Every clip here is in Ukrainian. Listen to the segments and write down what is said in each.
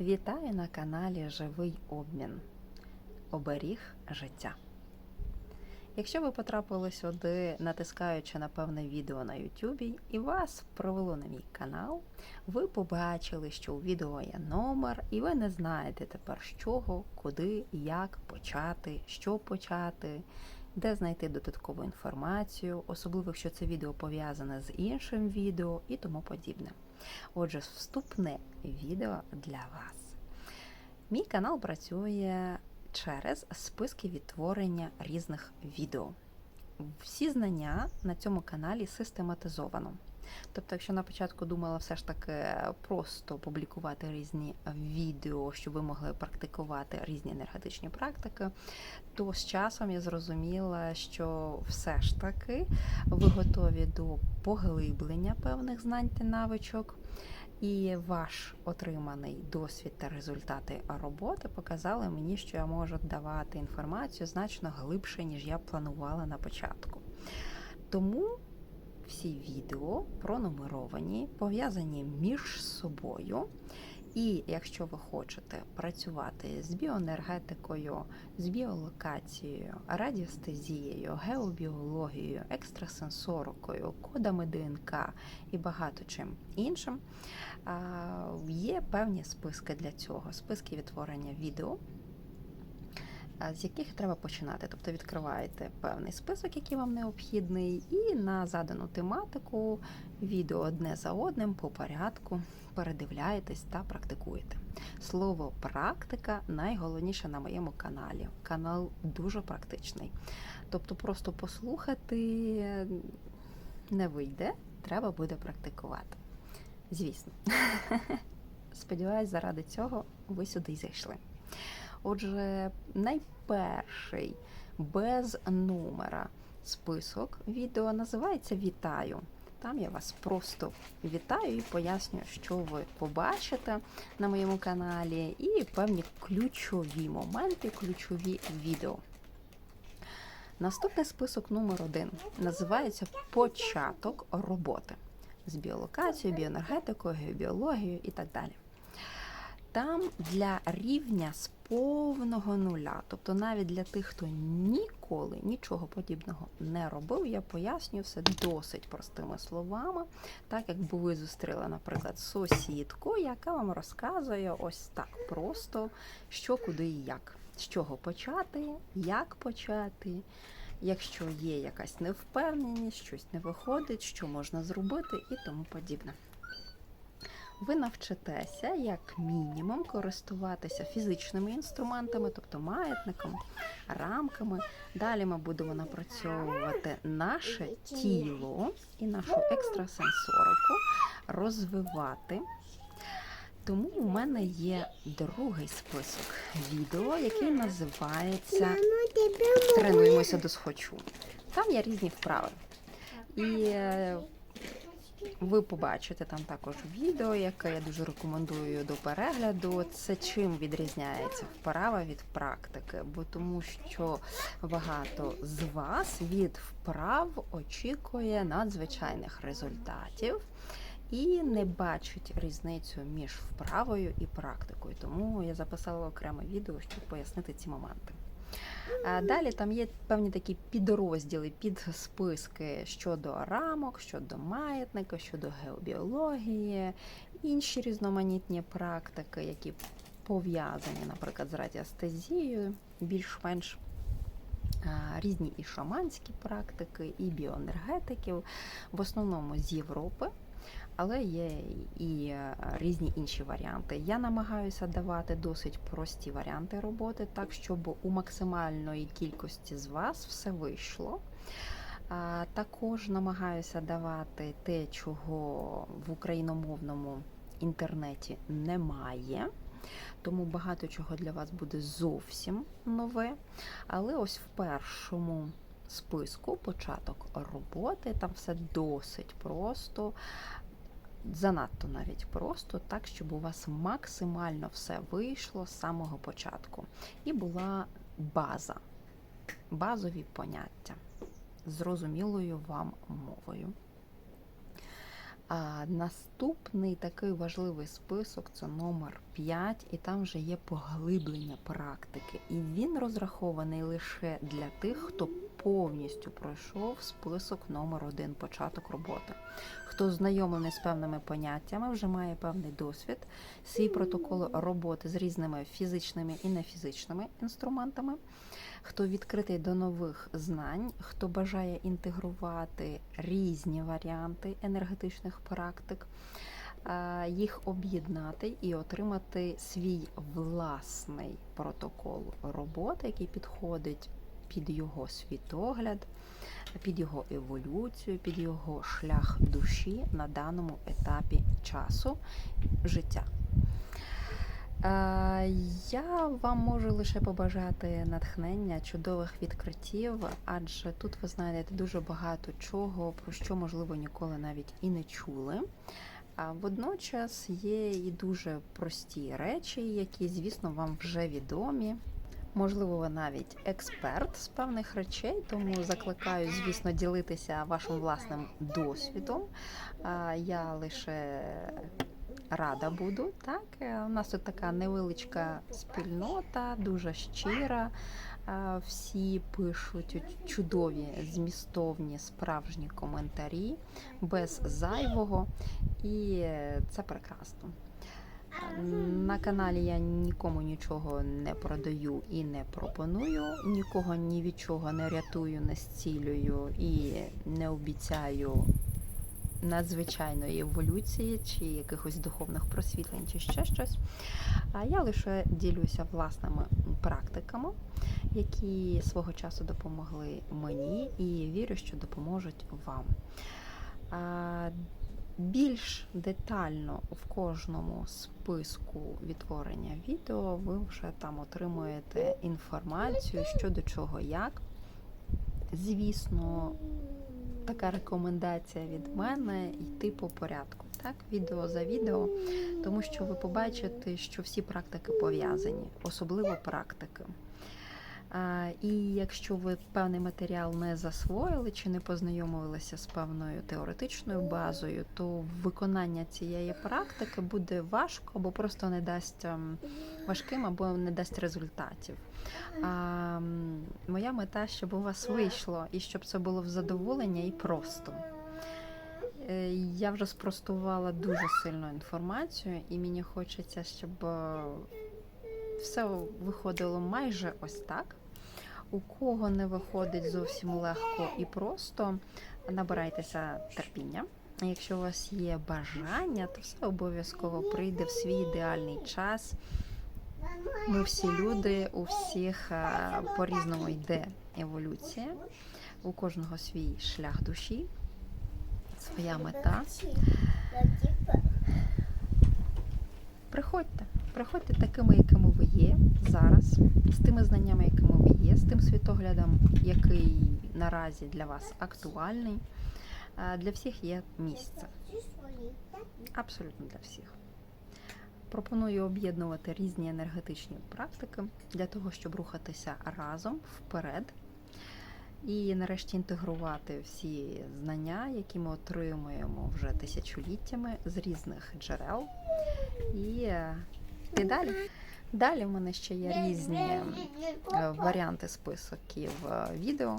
Вітаю на каналі Живий обмін. Оберіг життя. Якщо ви потрапили сюди, натискаючи на певне відео на YouTube, і вас провело на мій канал, ви побачили, що у відео є номер, і ви не знаєте тепер з чого, куди, як почати, що почати, де знайти додаткову інформацію, особливо якщо це відео пов'язане з іншим відео і тому подібне. Отже, вступне відео для вас. Мій канал працює через списки відтворення різних відео. Всі знання на цьому каналі систематизовано. Тобто, якщо на початку думала все ж таки просто публікувати різні відео, щоб ви могли практикувати різні енергетичні практики, то з часом я зрозуміла, що все ж таки ви готові до поглиблення певних знань та навичок. І ваш отриманий досвід та результати роботи показали мені, що я можу давати інформацію значно глибше, ніж я планувала на початку. Тому всі відео пронумеровані, пов'язані між собою. І якщо ви хочете працювати з біоенергетикою, з біолокацією, радіостезією, геобіологією, екстрасенсорикою, кодами ДНК і багато чим іншим, є певні списки для цього, списки відтворення відео. З яких треба починати, тобто відкриваєте певний список, який вам необхідний, і на задану тематику відео одне за одним по порядку передивляєтесь та практикуєте. Слово практика найголовніше на моєму каналі. Канал дуже практичний. Тобто, просто послухати не вийде, треба буде практикувати. Звісно. Сподіваюсь, заради цього ви сюди й зайшли. Отже, найперший без номера список відео називається Вітаю. Там я вас просто вітаю і пояснюю, що ви побачите на моєму каналі, і певні ключові моменти, ключові відео. Наступний список номер один називається Початок роботи з біолокацією, біоенергетикою, геобіологією і так далі. Там для рівня з повного нуля, тобто навіть для тих, хто ніколи нічого подібного не робив, я пояснюю все досить простими словами, так якби ви зустріли, наприклад, сусідку, яка вам розказує ось так просто, що, куди і як, з чого почати, як почати. Якщо є якась невпевненість, щось не виходить, що можна зробити і тому подібне ви навчитеся як мінімум користуватися фізичними інструментами, тобто маятником, рамками. Далі ми будемо напрацьовувати наше тіло і нашу екстрасенсорику, розвивати. Тому у мене є другий список відео, який називається Тренуємося до схочу. Там є різні вправи. І е, ви побачите там також відео, яке я дуже рекомендую до перегляду. Це чим відрізняється вправа від практики, бо тому що багато з вас від вправ очікує надзвичайних результатів. І не бачить різницю між вправою і практикою. Тому я записала окреме відео, щоб пояснити ці моменти. Далі там є певні такі підрозділи, підсписки щодо рамок, щодо маятника, щодо геобіології, інші різноманітні практики, які пов'язані, наприклад, з радіостезією, більш-менш різні і шаманські практики, і біоенергетиків, в основному з Європи але є і е, різні інші варіанти. Я намагаюся давати досить прості варіанти роботи, так щоб у максимальної кількості з вас все вийшло. Також намагаюся давати те, чого в україномовному інтернеті немає. Тому багато чого для вас буде зовсім нове. Але ось в першому списку початок роботи, там все досить просто занадто навіть просто, так, щоб у вас максимально все вийшло з самого початку. І була база, базові поняття зрозумілою вам мовою. А наступний такий важливий список це номер 5, і там вже є поглиблення практики. І він розрахований лише для тих, хто повністю пройшов список номер 1 початок роботи. Хто знайомлений з певними поняттями, вже має певний досвід, свій протокол роботи з різними фізичними і нефізичними інструментами. Хто відкритий до нових знань, хто бажає інтегрувати різні варіанти енергетичних практик, їх об'єднати і отримати свій власний протокол роботи, який підходить під його світогляд, під його еволюцію, під його шлях душі на даному етапі часу життя. Е, Я вам можу лише побажати натхнення, чудових відкриттів, адже тут ви знайдете дуже багато чого, про що, можливо, ніколи навіть і не чули. А водночас є і дуже прості речі, які, звісно, вам вже відомі. Можливо, ви навіть експерт з певних речей, тому закликаю, звісно, ділитися вашим власним досвідом. Я лише рада буду. Так, Е, у нас тут така невеличка спільнота, дуже щира. Всі пишуть чудові, змістовні, справжні коментарі без зайвого, і це прекрасно. На каналі я нікому нічого не продаю і не пропоную, нікого ні від чого не рятую, не зцілюю і не обіцяю надзвичайної еволюції чи якихось духовних просвітлень, чи ще щось. А я лише ділюся власними практиками, які свого часу допомогли мені, і вірю, що допоможуть вам. Більш детально в кожному списку відтворення відео ви вже там отримуєте інформацію, що до чого як. Звісно, така рекомендація від мене йти по порядку, так, відео за відео, тому що ви побачите, що всі практики пов'язані, особливо практики. І якщо ви певний матеріал не засвоїли чи не познайомилися з певною теоретичною базою, то виконання цієї практики буде важко або просто не дасть ем, важким, або не дасть результатів. А, моя мета, щоб у вас вийшло і щоб це було в задоволення і просто. Е, Я вже спростувала дуже сильну інформацію, і мені хочеться, щоб е, все виходило майже ось так. У кого не виходить зовсім легко і просто, набирайтеся терпіння. Якщо у вас є бажання, то все обов'язково прийде в свій ідеальний час. Ми всі люди, у всіх е, по-різному йде еволюція, у кожного свій шлях душі, своя мета. Приходьте, приходьте такими, якими ви є зараз, з тими знаннями, якими ви є, з тим світоглядом, який наразі для вас актуальний. Для всіх є місце. Абсолютно для всіх. Пропоную об'єднувати різні енергетичні практики для того, щоб рухатися разом вперед. І нарешті інтегрувати всі знання, які ми отримуємо вже тисячоліттями з різних джерел. І е, йти далі. Далі в мене ще є різні е, варіанти списоків е, відео.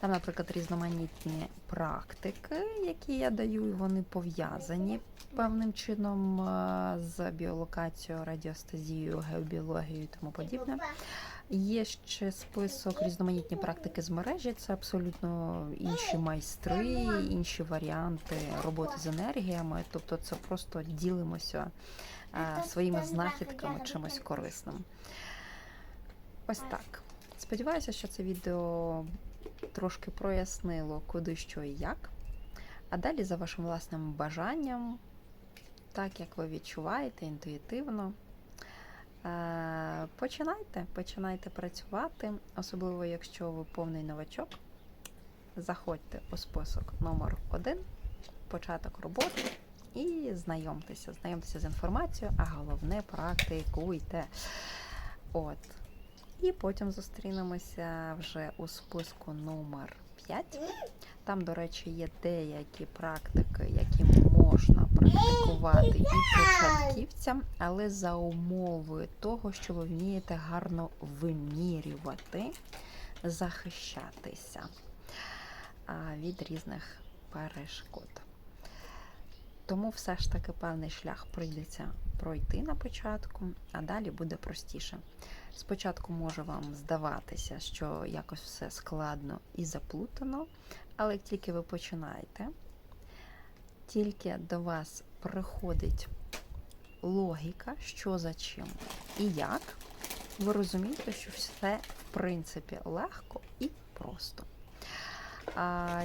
Там, наприклад, різноманітні практики, які я даю, і вони пов'язані певним чином е, з біолокацією, радіостазією, геобіологією і тому подібне. Є ще список різноманітні практики з мережі. Це абсолютно інші майстри, інші варіанти роботи з енергіями. Тобто, це просто ділимося е, своїми знахідками чимось корисним. Ось так. Сподіваюся, що це відео трошки прояснило, куди що і як. А далі, за вашим власним бажанням, так як ви відчуваєте інтуїтивно. Е, Починайте, починайте працювати, особливо якщо ви повний новачок. Заходьте у список номер 1 початок роботи і знайомтеся. Знайомтеся з інформацією, а головне практикуйте. От. І потім зустрінемося вже у списку номер 5. Там, до речі, є деякі практики, які можна практикувати і початківцям, але за умови того, що ви вмієте гарно вимірювати, захищатися від різних перешкод. Тому все ж таки певний шлях прийдеться пройти на початку, а далі буде простіше. Спочатку може вам здаватися, що якось все складно і заплутано, але як тільки ви починаєте, тільки до вас приходить логіка, що за чим і як, ви розумієте, що все в принципі легко і просто. А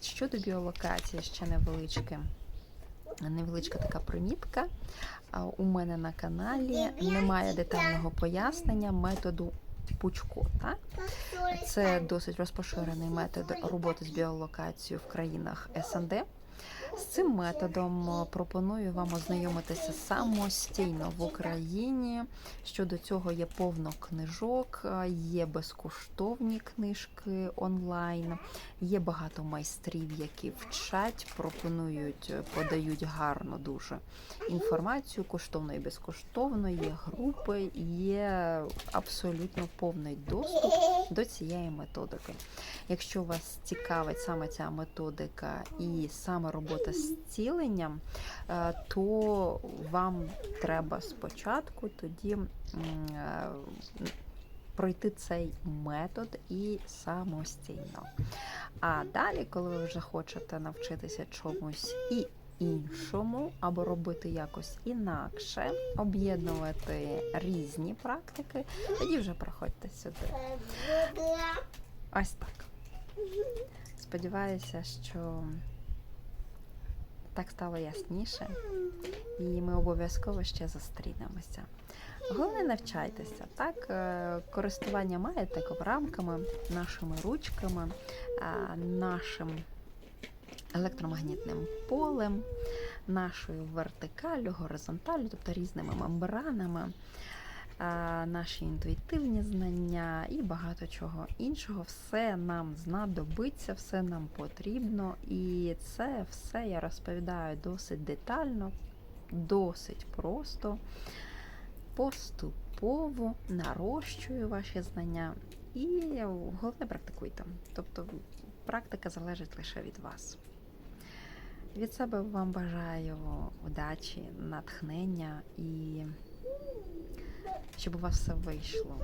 щодо біолокації, ще невеличке, невеличка така примітка. У мене на каналі немає детального пояснення методу Пучко. Так? Це досить розпоширений метод роботи з біолокацією в країнах СНД. З цим методом е, пропоную вам ознайомитися самостійно в Україні. Щодо цього є повно книжок, е, є безкоштовні книжки онлайн, є багато майстрів, які вчать, пропонують, е, подають гарно дуже інформацію, коштовно і безкоштовно, є групи, є абсолютно повний доступ до цієї методики. Якщо вас цікавить саме ця методика і саме робота з зціленням, е, то вам треба спочатку тоді е, пройти цей метод і самостійно. А далі, коли ви вже хочете навчитися чомусь і іншому, або робити якось інакше, об'єднувати різні практики, тоді вже приходьте сюди. Ось так. Сподіваюся, що так стало ясніше, і ми обов'язково ще зустрінемося. Головне, навчайтеся, так? Е, Користування маєте коврамками, нашими ручками, нашим електромагнітним полем, нашою вертикаллю, горизонталлю, тобто різними мембранами, наші інтуїтивні знання і багато чого іншого. Все нам знадобиться, все нам потрібно. І це все я розповідаю досить детально, досить просто, поступово нарощую ваші знання і головне практикуйте. Тобто практика залежить лише від вас. Від себе вам бажаю удачі, натхнення і щоб у вас все вийшло.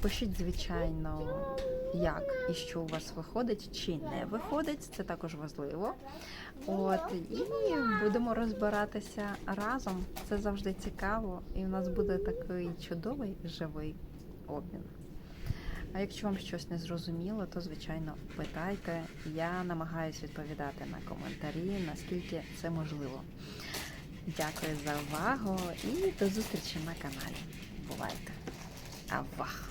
Пишіть, звичайно, як і що у вас виходить чи не виходить, це також важливо. От і будемо розбиратися разом. Це завжди цікаво, і у нас буде такий чудовий живий обмін. А якщо вам щось не зрозуміло, то звичайно питайте. Я намагаюся відповідати на коментарі, наскільки це можливо. Дякую за увагу і до зустрічі на каналі. Бувайте! Авах!